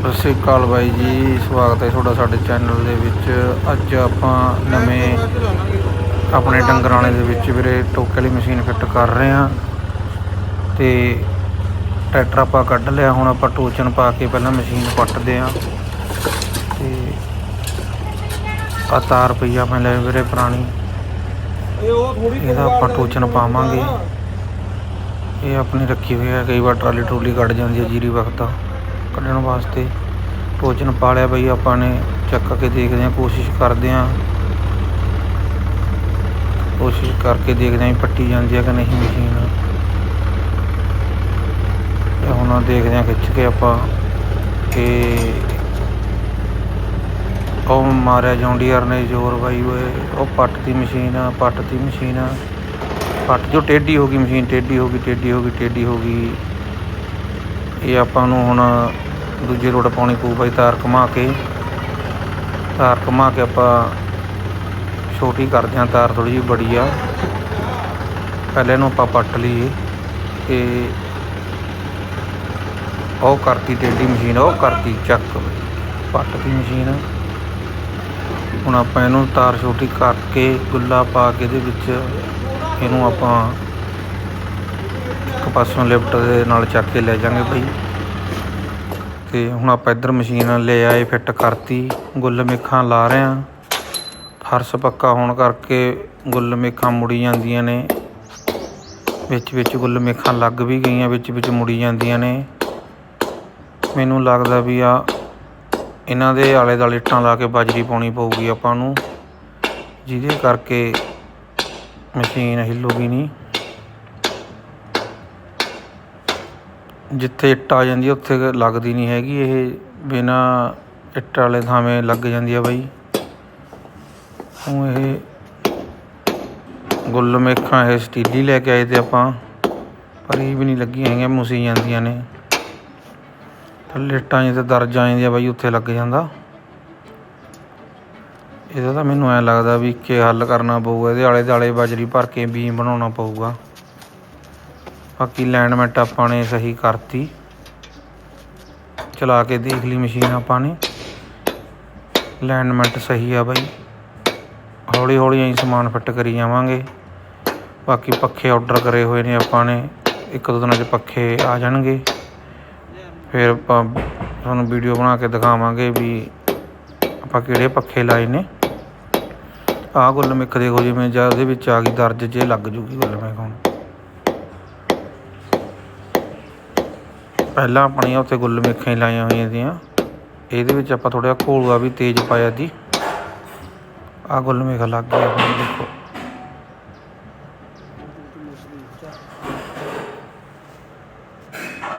ਸਤਿ ਸ਼੍ਰੀ ਅਕਾਲ ਬਾਈ ਜੀ, ਸਵਾਗਤ ਹੈ ਤੁਹਾਡਾ ਸਾਡੇ ਚੈਨਲ ਦੇ ਵਿੱਚ। ਅੱਜ ਆਪਾਂ ਨਵੇਂ ਆਪਣੇ ਡੰਗਰਾਣੇ ਦੇ ਵਿੱਚ ਵੀਰੇ ਟੋਕੇ ਵਾਲੀ ਮਸ਼ੀਨ ਫਿੱਟ ਕਰ ਰਹੇ ਹਾਂ। ਤੇ ਟਰੈਕਟਰ ਆਪਾਂ ਕੱਢ ਲਿਆ, ਹੁਣ ਆਪਾਂ ਟੋਚਨ ਪਾ ਕੇ ਪਹਿਲਾਂ ਮਸ਼ੀਨ ਪੱਟਦੇ ਹਾਂ। ਤੇ ਆ ਤਾਰ ਪਈ ਆ ਮੈਂ ਲੈ ਵੀਰੇ ਪੁਰਾਣੀ। ਇਹਦਾ ਆਪਾਂ ਟੋਚਨ ਪਾਵਾਂਗੇ। ਇਹ ਆਪਣੀ ਰੱਖੀ ਹੋਈ ਹੈ, ਕਈ ਵਾਰ ਟਰਾਲੀ ਟਰੋਲੀ ਕੱਢ ਜਾਂਦੀ ਹੈ ਜੀਰੀ ਵਕਤ। ਕੱਢਣ ਵਾਸਤੇ ਟੋਚਨ ਪਾ ਲਿਆ ਬਈ, ਆਪਾਂ ਨੇ ਚੱਕ ਕੇ ਦੇਖਦੇ ਹਾਂ, ਕੋਸ਼ਿਸ਼ ਕਰਦੇ ਹਾਂ। ਕੋਸ਼ਿਸ਼ ਕਰਕੇ ਦੇਖਦੇ ਹਾਂ ਵੀ ਪੱਟੀ ਜਾਂਦੀ ਹੈ ਕਿ ਨਹੀਂ ਮਸ਼ੀਨ। ਤੇ ਹੁਣ ਦੇਖਦੇ ਹਾਂ ਖਿੱਚ ਕੇ ਆਪਾਂ ਕਿ ਉਹ ਮਾਰਿਆ ਜੌਂਡੀਅਰ ਨੇ ਜ਼ੋਰ ਬਾਈ ਓਏ, ਉਹ ਪੱਟ ਦੀ ਮਸ਼ੀਨ ਆ, ਪੱਟ ਦੀ ਮਸ਼ੀਨ ਆ। ਪੱਟ ਜੋ ਟੇਢੀ ਹੋ ਗਈ ਮਸ਼ੀਨ, ਟੇਢੀ ਹੋ ਗਈ, ਟੇਢੀ ਹੋ ਗਈ, ਟੇਢੀ ਹੋ ਗਈ। ਇਹ ਆਪਾਂ ਨੂੰ ਹੁਣ ਦੂਜੇ ਰੋਡ ਪਾਉਣੀ ਪਊ ਬਾਈ ਤਾਰ ਘੁਮਾ ਕੇ। ਤਾਰ ਘੁਮਾ ਕੇ ਆਪਾਂ ਛੋਟੀ ਕਰਦੇ ਹਾਂ, ਤਾਰ ਥੋੜੀ ਜਿਹੀ ਬੜੀ ਆ। ਪਹਿਲੇ ਨੂੰ ਆਪਾਂ ਪੱਟ ਲਈਏ ਤੇ ਉਹ ਕਰਤੀ ਟੇਢੀ ਮਸ਼ੀਨ, ਉਹ ਕਰਤੀ ਚੱਕ। ਪੱਟ ਦੀ ਮਸ਼ੀਨ। ਹੁਣ ਆਪਾਂ ਇਹਨੂੰ ਤਾਰ ਛੋਟੀ ਕਰਕੇ ਗੁੱਲਾ ਪਾ ਕੇ ਇਹਦੇ ਵਿੱਚ ਇਹਨੂੰ ਆਪਾਂ ਪਾਸੋਂ ਲਿਫਟ ਦੇ ਨਾਲ ਚੱਕ ਕੇ ਲੈ ਜਾਾਂਗੇ ਭਾਈ ਤੇ ਹੁਣ ਆਪਾਂ ਇੱਧਰ ਮਸ਼ੀਨ ਲੈ ਆਏ, ਫਿੱਟ ਕਰਤੀ, ਗੁੱਲ ਮੇਖਾਂ ਲਾ ਰਹੇ ਆ ਫਰਸ਼ ਪੱਕਾ ਹੋਣ ਕਰਕੇ ਗੁੱਲ ਮੇਖਾਂ ਮੁੜੀ ਜਾਂਦੀਆਂ ਨੇ। ਵਿੱਚ ਵਿੱਚ ਗੁੱਲ ਮੇਖਾਂ ਲੱਗ ਵੀ ਗਈਆਂ, ਵਿੱਚ ਵਿੱਚ ਮੁੜੀ ਜਾਂਦੀਆਂ ਨੇ। ਮੈਨੂੰ ਲੱਗਦਾ ਵੀ ਆ, ਇਹਨਾਂ ਦੇ ਆਲੇ ਦੁਆਲੇ ਇੱਟਾਂ ਲਾ ਕੇ ਬਾਜਰੀ ਪਾਉਣੀ ਪਊਗੀ ਆਪਾਂ ਨੂੰ। ਜਿਹਦੇ ਕਰਕੇ ਮਸ਼ੀਨ ਹਿੱਲੂਗੀ ਨਹੀਂ। ਜਿੱਥੇ ਇੱਟ ਆ ਜਾਂਦੀ ਹੈ ਉੱਥੇ ਲੱਗਦੀ ਨਹੀਂ ਹੈਗੀ, ਇਹ ਬਿਨਾਂ ਇੱਟ ਵਾਲੇ ਥਾਵੇਂ ਲੱਗ ਜਾਂਦੀ ਆ ਬਾਈ। ਉਹ ਇਹ ਗੁੱਲ ਮੇਖਾਂ ਇਹ ਸਟੀਲੀ ਲੈ ਕੇ ਆਏ ਤੇ ਆਪਾਂ, ਪਰ ਇਹ ਵੀ ਨਹੀਂ ਲੱਗੀਆਂ ਹੈਗੀਆਂ, ਮੁਸੀ ਜਾਂਦੀਆਂ ਨੇ। ਥੱਲੇ ਇੱਟਾਂ ਜਿੱਥੇ ਦਰਜ ਆ ਜਾਂਦੀਆਂ ਬਾਈ, ਉੱਥੇ ਲੱਗ ਜਾਂਦਾ। ਇਹਦਾ ਤਾਂ ਮੈਨੂੰ ਐ ਲੱਗਦਾ ਵੀ ਕਿ ਹੱਲ ਕਰਨਾ ਪਊਗਾ, ਇਹਦੇ ਆਲੇ ਦੁਆਲੇ ਬਾਜਰੀ ਭਰ ਕੇ ਬੀਮ ਬਣਾਉਣਾ ਪਊਗਾ। ਬਾਕੀ ਅਲਾਈਨਮੈਂਟ ਆਪਾਂ ਨੇ ਸਹੀ ਕਰਤੀ। ਚਲਾ ਕੇ ਦੇਖ ਲਈ ਮਸ਼ੀਨ ਆਪਾਂ ਨੇ। ਅਲਾਈਨਮੈਂਟ ਸਹੀ ਆ ਬਾਈ। ਹੌਲੀ ਹੌਲੀ ਅਸੀਂ ਸਮਾਨ ਫਿੱਟ ਕਰੀ ਜਾਵਾਂਗੇ। ਬਾਕੀ ਪੱਖੇ ਆਰਡਰ ਕਰੇ ਹੋਏ ਨੇ ਆਪਾਂ ਨੇ। ਇੱਕ ਦੋ ਦਿਨਾਂ 'ਚ ਪੱਖੇ ਆ ਜਾਣਗੇ। ਫਿਰ ਆਪਾਂ ਤੁਹਾਨੂੰ ਵੀਡੀਓ ਬਣਾ ਕੇ ਦਿਖਾਵਾਂਗੇ ਵੀ ਆਪਾਂ ਕਿਹੜੇ ਪੱਖੇ ਲਾਏ ਨੇ। ਆਹ ਗੁੱਲਮਿਕ ਦੇਖੋ ਜਿਵੇਂ ਜਦ ਉਹਦੇ ਵਿੱਚ ਆ ਗਈ ਦਰਜ ਜੇ ਲੱਗ ਜੂਗੀ ਗੁੱਲਮਿਕ ਹੁਣ। ਪਹਿਲਾਂ ਆਪਣੀਆਂ ਉੱਥੇ ਗੁੱਲ ਮਿੱਖਾਂ ਹੀ ਲਾਈਆਂ ਹੋਈਆਂ ਦੀਆਂ ਇਹਦੇ ਵਿੱਚ ਆਪਾਂ ਥੋੜਾ ਘੋਲੂਆ ਵੀ ਤੇਜ਼ ਪਾਇਆ ਦੀ ਆਹ ਗੁੱਲ ਮਿੱਖ ਲੱਗ ਗਿਆ ਆਪਣੀ ਦੇਖੋ।